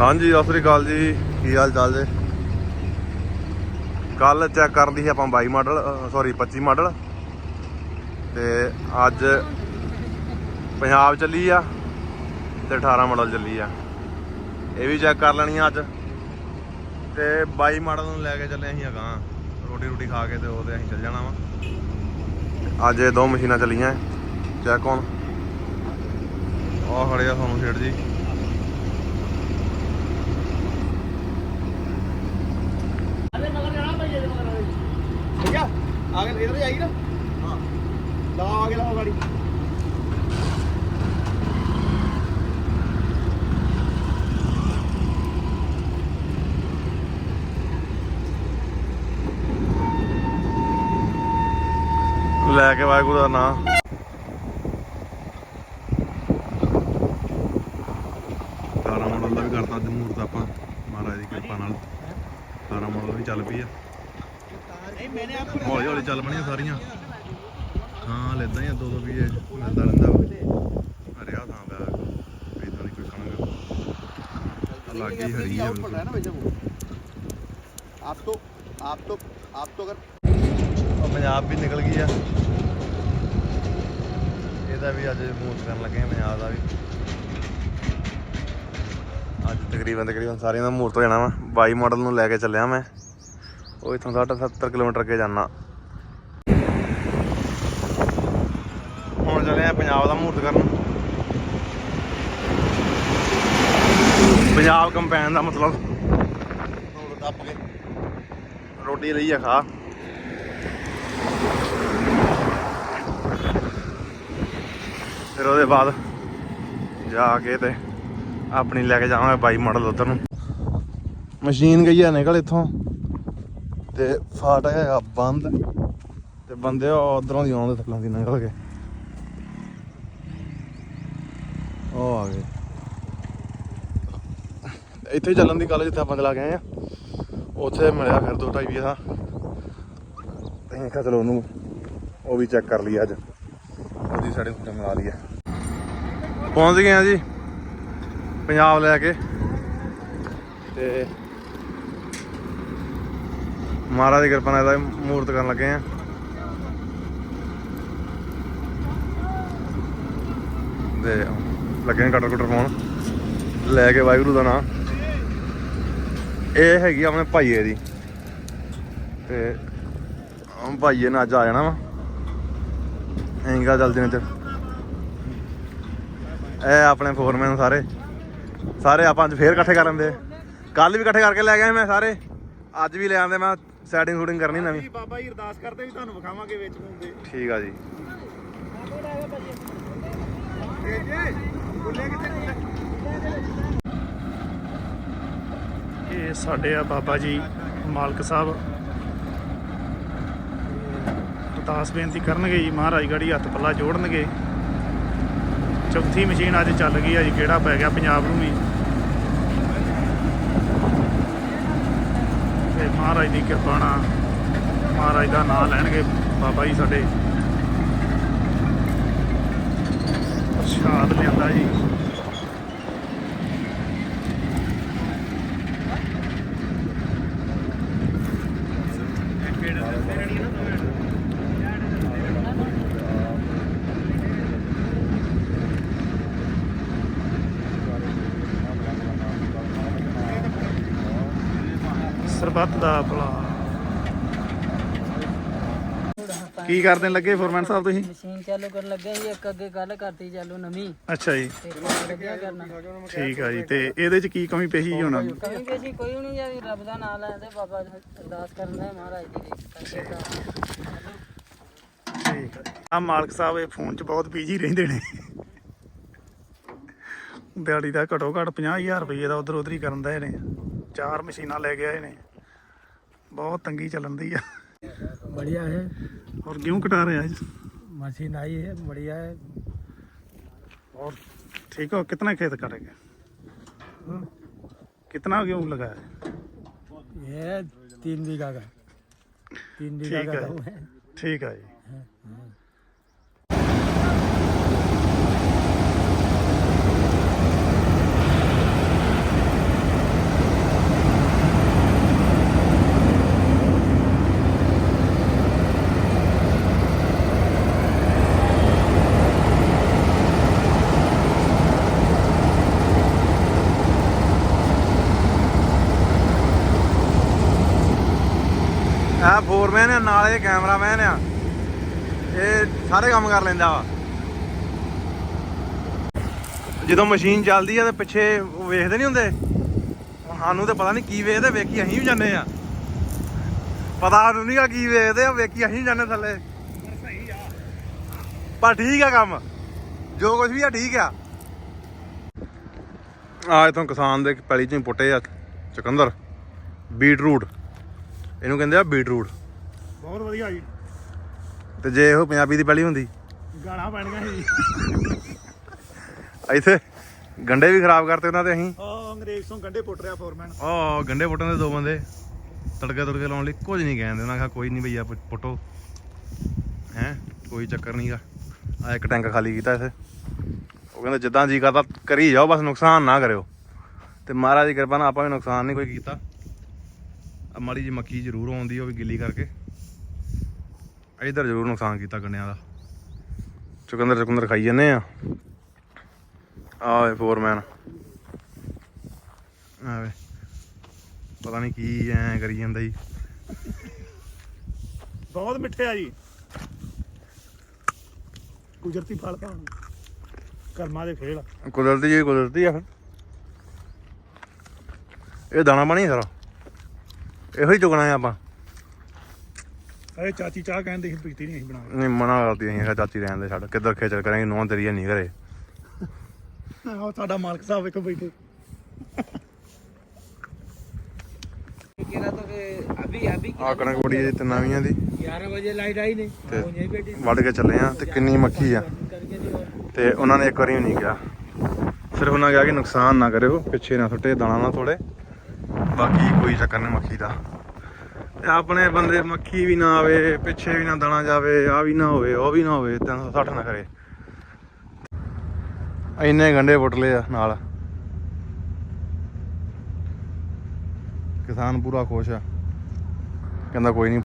ਹਾਂਜੀ, ਸਤਿ ਸ੍ਰੀ ਅਕਾਲ ਜੀ। ਕੀ ਹਾਲ ਚਾਲ ਜੇ? ਕੱਲ ਚੈੱਕ ਕਰਦੀ ਸੀ ਆਪਾਂ 22 ਮਾਡਲ ਸੌਰੀ 25 ਮਾਡਲ। ਤੇ ਅੱਜ ਪੰਜਾਬ ਚੱਲੀ ਆ ਤੇ 18 ਮਾਡਲ ਚੱਲੀ ਆ। ਇਹ ਵੀ ਚੈੱਕ ਕਰ ਲੈਣੀ ਆ ਅੱਜ। ਤੇ 22 ਮਾਡਲ ਨੂੰ ਲੈ ਕੇ ਚੱਲੇ ਅਸੀਂ ਅਗਾਂ ਰੋਟੀ ਰੋਟੀ ਖਾ ਕੇ ਤੇ ਉਹਦੇ ਅਸੀਂ ਚੱਲ ਜਾਣਾ ਵਾ। ਅੱਜ ਇਹ ਦੋ ਮਸ਼ੀਨਾਂ ਚੱਲੀਆਂ ਚੈੱਕ ਹੋਣ ਆਹ ਖੜੇ ਤੁਹਾਨੂੰ ਸ਼ੇਠ ਜੀ। जाएगी ना हाँ लाओ आगे लाओ गाड़ी ਲੈ ਕੇ ਵਾਹਿਗੁਰੂ ਦਾ ਨਾਮ ਤਾਰਾ ਮਾਡਲ ਦਾ ਵੀ ਕਰਤਾ ਅੱਜ ਮੂਰਤ ਆਪਾਂ ਮਹਾਰਾਜ ਦੀ ਕਿਰਪਾ ਨਾਲ ਤਾਰਾ ਮਾਡਲ ਵੀ ਚੱਲ ਪਈ ਆ नहीं मैंने आपको ਹੌਲੀ ਹੌਲੀ ਚੱਲ ਪਣੀਆਂ ਸਾਰੀਆਂ। ਹਾਂ ਲੈਦਾ ਹੀ ਆ ਦੋ ਦੋ ਵੀ ਮਿਲਦਾ ਰਹਿੰਦਾ ਵਾ। ਅਰੇ ਥਾਂ ਦਾ ਇਦਾਂ ਦੀ ਕੋਈ ਖਾਣਾ ਲੱਗ ਗਈ ਹਰੀ ਹੈ ਆਪ ਤੋਂ ਆਪ ਤੋਂ ਆਪ ਤੋਂ ਅਗਰ ਪੰਜਾਬ ਵੀ ਨਿਕਲ ਗਈ ਆ। ਇਹਦਾ ਵੀ ਅੱਜ ਮੂਵ ਕਰਨ ਲੱਗੇ ਆ ਪੰਜਾਬ ਦਾ ਵੀ। ਅੱਜ ਤਕਰੀਬਨ ਤਕਰੀਬਨ ਸਾਰੀਆਂ ਦਾ ਮੂਰਤ ਹੋ ਜਾਣਾ ਵਾ। ਬਾਈ ਮਾਡਲ ਨੂੰ ਲੈ ਕੇ ਚੱਲਿਆ ਮੈਂ। ਉਹ ਇਥੋਂ 70 ਕਿਲੋਮੀਟਰ ਅੱਗੇ ਜਾਣਾ ਹੁਣ ਚੱਲੇ ਆ ਪੰਜਾਬ ਦਾ ਮੂਰਤ ਕਰਨ। ਪੰਜਾਬ ਕੰਪੈਨ ਦਾ ਮਤਲਬ। ਰੋਡ ਟੱਪ ਕੇ। ਰੋਟੀ ਲਈ ਆ ਖਾ। ਫਿਰ ਉਹਦੇ ਬਾਅਦ ਜਾ ਕੇ ਤੇ ਆਪਣੀ ਲੈ ਕੇ ਜਾਵਾਂਗੇ ਬਾਈ ਮਾਡਲ ਉਧਰ ਨੂੰ। ਮਸ਼ੀਨ ਗਈ ਆ ਨਿਕਲ ਇੱਥੋਂ। ਤੇ ਫਾਟਕ ਹੈਗਾ ਬੰਦ ਤੇ ਬੰਦੇ ਉਧਰੋਂ ਦੀ ਆਉਂਦੇ ਥੱਲੋਂ ਦੀ ਨਿਕਲ ਕੇ ਉਹ ਆ ਗਏ। ਇੱਥੇ ਚੱਲਣ ਦੀ ਗੱਲ ਜਿੱਥੇ ਆਪਾਂ ਚਲਾ ਗਏ ਆ। ਉੱਥੇ ਮਿਲਿਆ ਫਿਰ ਦੋ ਢਾਈ ਵੀ ਦਾ ਅਸੀਂ ਕਿਹਾ ਚਲੋ ਉਹਨੂੰ ਉਹ ਵੀ ਚੈੱਕ ਕਰ ਲਈ ਅੱਜ। ਉਹਦੀ ਸਾਡੇ ਉੱਤੇ ਮਿਲਾ ਲਈ ਆ ਪਹੁੰਚ ਗਏ ਆ ਜੀ। ਪੰਜਾਬ ਲੈ ਕੇ। ਤੇ ਮਹਾਰਾਜ ਦੀ ਕਿਰਪਾ ਨਾਲ ਇਹਦਾ ਮੂਰਤ ਕਰਨ ਲੱਗੇ ਆ। ਤੇ ਲੱਗੇ ਨੇ ਕਟਰ ਕਟਰ ਪਾਉਣ ਲੈ ਕੇ ਵਾਹਿਗੁਰੂ ਦਾ ਨਾਮ। ਇਹ ਹੈਗੀ ਆਪਣੇ ਭਾਈਏ ਦੀ। ਤੇ ਭਾਈਏ ਨੇ ਅੱਜ ਆ ਜਾਣਾ ਵਾ। ਐਂਗਾ ਜਲਦੀ ਨੇ ਚ ਇਹ ਆਪਣੇ ਫੋਰਮੈਨ ਸਾਰੇ। ਸਾਰੇ ਆਪਾਂ ਅੱਜ ਫੇਰ ਇਕੱਠੇ ਕਰ ਲੈਂਦੇ। ਕੱਲ ਵੀ ਇਕੱਠੇ ਕਰਕੇ ਲੈ ਗਏ ਮੈਂ ਸਾਰੇ। ਅੱਜ ਵੀ ਲੈ ਆਂਦੇ ਮੈਂ ਸੈਟਿੰਗ ਸ਼ੂਟਿੰਗ ਕਰਨੀ ਨਵੀਂ। ਬਾਬਾ ਜੀ ਅਰਦਾਸ ਕਰਦੇ ਵੀ ਤੁਹਾਨੂੰ ਵਿਖਾਵਾਂਗੇ ਵਿੱਚ ਹੁੰਦੇ ਠੀਕ ਆ ਜੀ। ਬੁੱਲੇ ਕਿੱਥੇ ਇਹ ਸਾਡੇ ਆ ਬਾਬਾ ਜੀ ਮਾਲਕ ਸਾਹਿਬ। ਅਰਦਾਸ ਬੇਨਤੀ ਕਰਨਗੇ ਜੀ ਮਹਾਰਾਜ ਗੜੀ ਹੱਥ ਪੱਲਾ ਜੋੜਨਗੇ। ਚੌਥੀ ਮਸ਼ੀਨ ਅੱਜ ਚੱਲ ਗਈ ਆ ਜੀ ਕਿਹੜਾ ਪੈ ਗਿਆ ਪੰਜਾਬ ਨੂੰ ਵੀ। ਤੇ ਮਹਾਰਾਜ ਦੀ ਕਿਰਪਾ ਨਾਲ ਮਹਾਰਾਜ ਦਾ ਨਾਮ ਲੈਣਗੇ ਬਾਬਾ ਜੀ ਸਾਡੇ। ਪ੍ਰਸ਼ਾਦ ਲਿਆਂਦਾ ਜੀ। ਸਰਬੱਤ ਦਾ ਭਲਾ। ਕੀ ਕਰਦੇ ਲੱਗੇ ਫੋਰਮੈਨ ਸਾਹਿਬ ਤੁਸੀਂ? ਮਸ਼ੀਨ ਚਾਲੂ ਕਰਨ ਲੱਗੇ ਸੀ ਇੱਕ ਅੱਗੇ ਗੱਲ ਕਰਤੀ ਚਾਲੂ ਨਵੀਂ। ਅੱਛਾ ਜੀ। ਠੀਕ ਆ ਜੀ ਤੇ ਇਹਦੇ ਚ ਕੀ ਕਮੀ ਪਈ ਹੁਣ ਕਮੀ ਪੇਸ਼ੀ ਕੋਈ ਨਹੀਂ ਜੀ ਰੱਬ ਦਾ ਨਾਮ ਲੈਂਦੇ ਬਾਬਾ ਜੀ ਅਰਦਾਸ ਕਰਨਾ ਹੈ ਮਹਾਰਾਜ ਦੀ ਤਾਂ ਠੀਕ। ਆ ਮਾਲਕ ਸਾਹਿਬ ਇਹ ਫੋਨ 'ਚ ਬਹੁਤ ਬਿਜ਼ੀ ਰਹਿੰਦੇ ਨੇ। ਦਿਹਾੜੀ ਦਾ ਘਟੋ ਘਟ 50000 ਰੁਪਏ ਦਾ ਉਧਰ ਉਧਰ ਹੀ ਕਰਨ ਦਾ ਨੇ। ਚਾਰ ਮਸ਼ੀਨਾਂ ਲੈ ਕੇ ਆਏ ਨੇ ਬਹੁਤ ਤੰਗੀ ਚੱਲਣ ਦੀ ਆ बढ़िया है ਔਰ ਕਿਉਂ ਕਟਾ ਰਹੇ ਅੱਜ मशीन आई है बढ़िया है और ठीक हो कितना खेत कटेगा कितना गेहूँ लगाया है ये तीन बीघा का तीन बीघा ठीक का है। गेहूं है ठीक है जी ਫੋਰਮੈਨ ਆ, ਨਾਲ ਇਹ ਕੈਮਰਾਮੈਨ ਆ। ਇਹ ਸਾਰੇ ਕੰਮ ਕਰ ਲੈਂਦਾ ਵਾ। ਜਦੋਂ ਮਸ਼ੀਨ ਚੱਲਦੀ ਆ ਤੇ ਪਿੱਛੇ ਵੇਖਦੇ ਨਹੀਂ ਹੁੰਦੇ? ਸਾਨੂੰ ਤੇ ਪਤਾ ਨਹੀਂ ਕੀ ਵੇਖਦੇ, ਵੇਖੀ ਅਸੀਂ ਵੀ ਜਾਂਦੇ ਆ। ਪਤਾ ਸਾਨੂੰ ਨਹੀਂ ਆ ਕੀ ਵੇਖਦੇ ਆ, ਵੇਖੀ ਅਸੀਂ ਵੀ ਜਾਂਦੇ ਥੱਲੇ। ਪਰ ਠੀਕ ਆ ਕੰਮ। ਜੋ ਕੁਝ ਵੀ ਆ, ਠੀਕ ਆ। ਆ ਇਥੋਂ ਕਿਸਾਨ ਦੇ ਪੈਲੀ ਚੋਂ ਪੁੱਟੇ ਆ, ਚਕੰਦਰ। ਬੀਟਰੂਟ। ਇਹਨੂੰ ਕਹਿੰਦੇ ਆ ਬੀਟਰੂਟ। ਬਹੁਤ ਵਧੀਆ ਜੀ। ਤੇ ਜੇ ਇਹੋ ਪੰਜਾਬੀ ਦੀ ਪੈਲੀ ਹੁੰਦੀ। ਗਾਣਾ ਪੈਣੀਆਂ ਸੀ ਇੱਥੇ ਗੰਡੇ ਵੀ ਖਰਾਬ ਕਰਤੇ ਉਹਨਾਂ ਤੇ ਅਸੀਂ। ਉਹ ਅੰਗਰੇਜ਼ ਤੋਂ ਗੰਡੇ ਪੁੱਟ ਰਿਹਾ ਫੋਰਮੈਨ ਉਹ ਗੰਡੇ ਪੁੱਟਣ ਦੇ ਦੋ ਬੰਦੇ। ਤੜਕੇ ਤੁੜਕੇ ਲਾਉਣ ਲਈ ਕੁਝ ਨਹੀਂ ਕਹਿੰਦੇ ਉਹਨਾਂ ਕਿਹਾ ਕੋਈ ਨਹੀਂ ਭਈਆ ਪੁੱਟੋ। ਹੈ ਕੋਈ ਚੱਕਰ ਨਹੀਂਗਾ ਆ ਇੱਕ ਟੈਂਕ ਖਾਲੀ ਕੀਤਾ ਇੱਥੇ। ਉਹ ਕਹਿੰਦੇ ਜਿੱਦਾਂ ਜੀ ਕਰਦਾ ਕਰੀ ਜਾਓ ਬਸ ਨੁਕਸਾਨ ਨਾ ਕਰਿਓ। ਤੇ ਮਹਾਰਾਜ ਦੀ ਕਿਰਪਾ ਨਾਲ ਆਪਾਂ ਵੀ ਨੁਕਸਾਨ ਨਹੀਂ ਕੋਈ ਕੀਤਾ। ਮਾੜੀ ਜੀ ਮੱਖੀ ਜ਼ਰੂਰ ਆਉਂਦੀ ਉਹ ਵੀ ਗਿੱਲੀ ਕਰਕੇ। ਇਧਰ ਜ਼ਰੂਰ ਨੁਕਸਾਨ ਕੀਤਾ ਗੰਡਿਆਂ ਦਾ। ਚੁਕੰਦਰ ਚੁਕੰਦਰ ਖਾਈ ਜੰਨੇ ਆ। ਆਹ ਫੋਰਮੈਨ। ਆਵੇ ਪਤਾ ਨਹੀਂ ਕੀ ਐ ਕਰੀ ਜਾਂਦਾ ਜੀ। ਬਹੁਤ ਮਿੱਠੇ ਆ ਜੀ। ਕੁਦਰਤੀ ਫਲ ਤਾਂ ਕਰਮਾਂ ਦੇ ਖੇਲ ਆ। ਕੁਦਰਤੀ ਜੀ ਕੁਦਰਤੀ ਆ। ਇਹ ਦਾਣਾ ਪਾਣੀ ਸਾਰਾ? ਇਹੋ ਹੀ ਚੁਗਣਾ ਆ ਆਪਾਂ ਇਹ ਚਾਚੀ ਚਾਹ ਕਹਿੰਦੇ ਸੀ ਪੀਤੀ ਨਹੀਂ ਅਸੀਂ ਬਣਾ ਨਹੀਂ ਮਨਾ ਕਰਦੀ ਅਸੀਂ ਕਿਹਾ ਚਾਚੀ ਰਹਿਣ ਦੇ ਛੱਡ ਕਿੱਧਰ ਖੇਚਲ ਕਰਾਂਗੇ ਨੌਂ ਤੇਰੀ ਨਹੀਂ ਘਰੇ ਆਹ ਸਾਡਾ ਮਾਲਕ ਸਾਹਿਬ ਵੇਖੋ ਬੈਠੇ कह रहा था कि अभी अभी ਆ ਕਣਕ ਬੜੀ ਜੀ ਤਿੰਨਾਂ ਵੀਆਂ ਦੀ ग्यारह बजे लाइट आई नहीं ਤੇ यहीं बैठी ਵੱਢ ਕੇ ਚੱਲੇ ਆ ਤੇ ਕਿੰਨੀ ਮੱਖੀ ਆ करके नहीं और ਤੇ ਉਹਨਾਂ ਨੇ ਇੱਕ ਵਾਰੀ ਵੀ ਨਹੀਂ ਕਿਹਾ ਸਿਰਫ ਉਹਨਾਂ ਕਿਹਾ ਕਿ ਨੁਕਸਾਨ ਨਾ ਕਰਿਓ ਪਿੱਛੇ ਨਾ ਸੁੱਟੇ ਦਾਣਾ ਨਾ ਥੋੜੇ ਬਾਕੀ ਕੋਈ ਚੱਕਰ ਨਹੀਂ ਮੱਖੀ ਦਾ। ਤੇ ਆਪਣੇ ਬੰਦੇ ਮੱਖੀ ਵੀ ਨਾ ਆਵੇ, ਪਿੱਛੇ ਵੀ ਨਾ ਦਾਣਾ ਜਾਵੇ ਆ ਵੀ ਨਾ ਹੋਵੇ, ਉਹ ਵੀ ਨਾ ਹੋਵੇ 360 ਨਾ ਕਰੇ। ਇੰਨੇ ਗੰਡੇ ਪੁੱਟ ਲਏ ਆ ਨਾਲ। ਕਿਸਾਨ ਪੂਰਾ ਖੁਸ਼ ਆ। ਕਹਿੰਦਾ ਕੋਈ ਨਹੀਂ